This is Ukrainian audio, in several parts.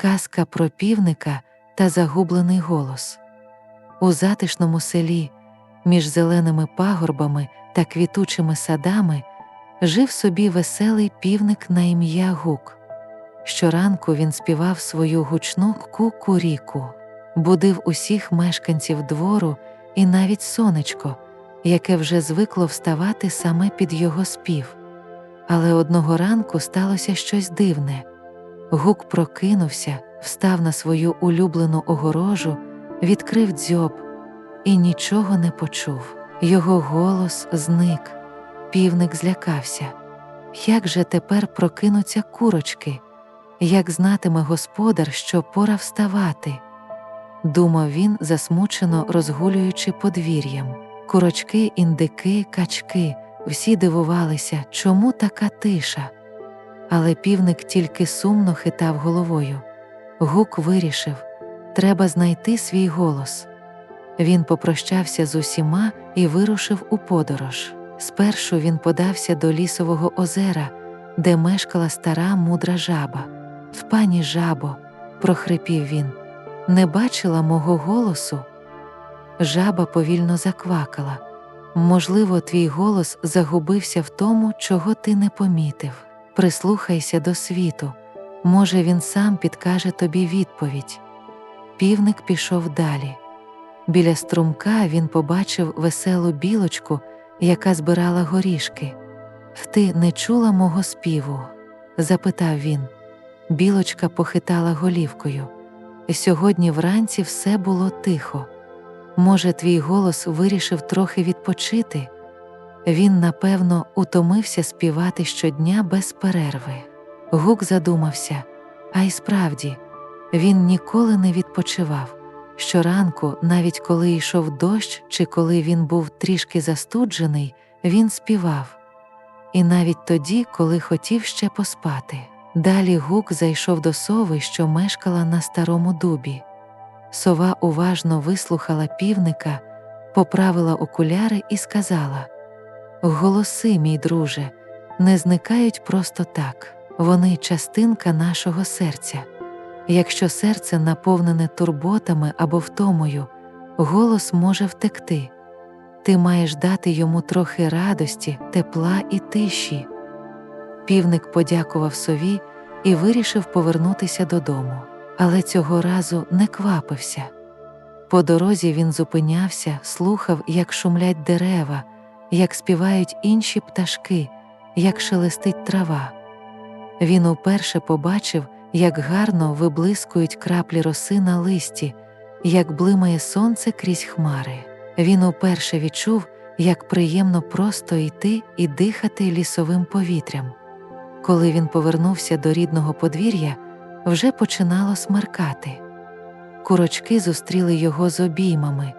казка про півника та загублений голос. У затишному селі, між зеленими пагорбами та квітучими садами, жив собі веселий півник на ім'я Гук. Щоранку він співав свою гучну кукуріку, будив усіх мешканців двору і навіть сонечко, яке вже звикло вставати саме під його спів. Але одного ранку сталося щось дивне. Гук прокинувся, встав на свою улюблену огорожу, відкрив дзьоб і нічого не почув. Його голос зник. Півник злякався. Як же тепер прокинуться курочки? Як знатиме господар, що пора вставати? Думав він, засмучено розгулюючи подвір'ям. Курочки, індики, качки всі дивувалися, чому така тиша. Але півник тільки сумно хитав головою. Гук вирішив треба знайти свій голос. Він попрощався з усіма і вирушив у подорож. Спершу він подався до лісового озера, де мешкала стара мудра жаба. В пані жабо, прохрипів він, не бачила мого голосу. Жаба повільно заквакала. Можливо, твій голос загубився в тому, чого ти не помітив. Прислухайся до світу, може, він сам підкаже тобі відповідь. Півник пішов далі. Біля струмка він побачив веселу білочку, яка збирала горішки. Ти не чула мого співу? запитав він. Білочка похитала голівкою. Сьогодні вранці все було тихо. Може, твій голос вирішив трохи відпочити? Він, напевно, утомився співати щодня без перерви. Гук задумався, а й справді, він ніколи не відпочивав. Щоранку, навіть коли йшов дощ чи коли він був трішки застуджений, він співав. І навіть тоді, коли хотів ще поспати. Далі гук зайшов до сови, що мешкала на старому дубі. Сова уважно вислухала півника, поправила окуляри і сказала: Голоси, мій друже, не зникають просто так, вони частинка нашого серця. Якщо серце наповнене турботами або втомою, голос може втекти. Ти маєш дати йому трохи радості, тепла і тиші. Півник подякував сові і вирішив повернутися додому, але цього разу не квапився. По дорозі він зупинявся, слухав, як шумлять дерева, як співають інші пташки, як шелестить трава. Він уперше побачив, як гарно виблискують краплі роси на листі, як блимає сонце крізь хмари. Він уперше відчув, як приємно просто йти і дихати лісовим повітрям. Коли він повернувся до рідного подвір'я, вже починало смеркати. Курочки зустріли його з обіймами,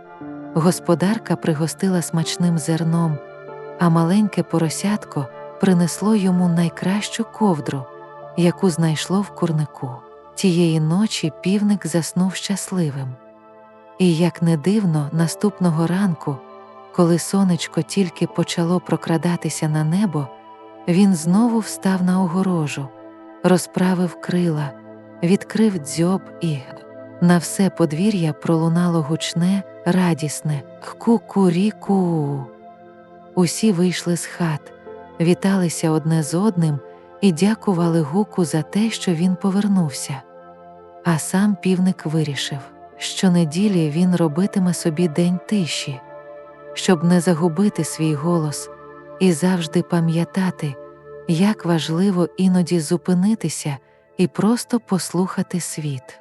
господарка пригостила смачним зерном, а маленьке поросятко принесло йому найкращу ковдру, яку знайшло в курнику. Тієї ночі півник заснув щасливим. І, як не дивно, наступного ранку, коли сонечко тільки почало прокрадатися на небо, він знову встав на огорожу, розправив крила, відкрив дзьоб і на все подвір'я пролунало гучне, радісне ку-ку-рі-ку. Усі вийшли з хат, віталися одне з одним і дякували гуку за те, що він повернувся. А сам півник вирішив, що неділі він робитиме собі день тиші, щоб не загубити свій голос і завжди пам'ятати, як важливо іноді зупинитися і просто послухати світ.